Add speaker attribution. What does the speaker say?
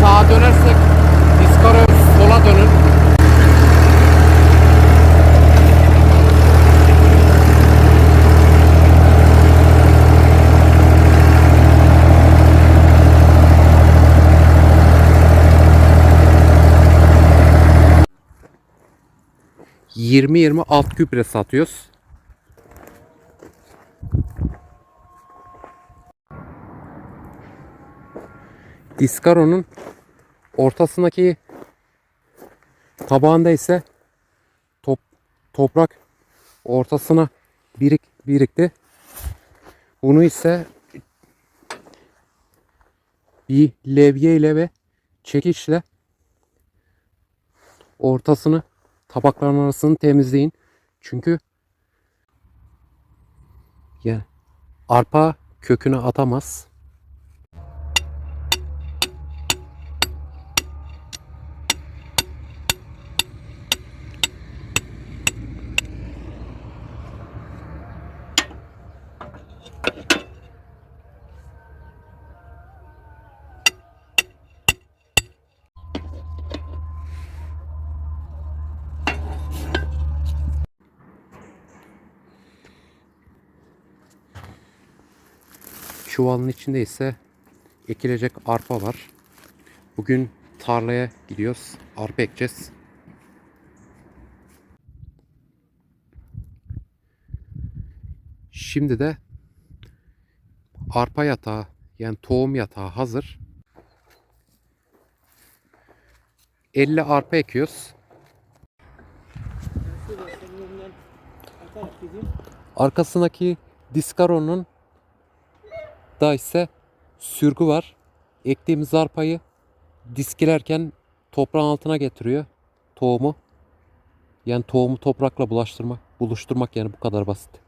Speaker 1: sağa dönersek Discovery sola dönün. Yirmi yirmi alt gübre satıyoruz. Discaro'nun ortasındaki tabağında ise top, toprak ortasına birik birikti. Bunu ise bir levye ile ve çekiçle ortasını tabakların arasını temizleyin. Çünkü yani arpa kökünü atamaz. Çuvalın içinde ise ekilecek arpa var. Bugün tarlaya gidiyoruz. Arpa ekeceğiz. Şimdi de arpa yatağı yani tohum yatağı hazır. 50 arpa ekiyoruz. Arkasındaki Discaro'nun da ise sürgü var. Ektiğimiz arpayı diskilerken toprağın altına getiriyor tohumu. Yani tohumu toprakla bulaştırmak, buluşturmak yani bu kadar basit.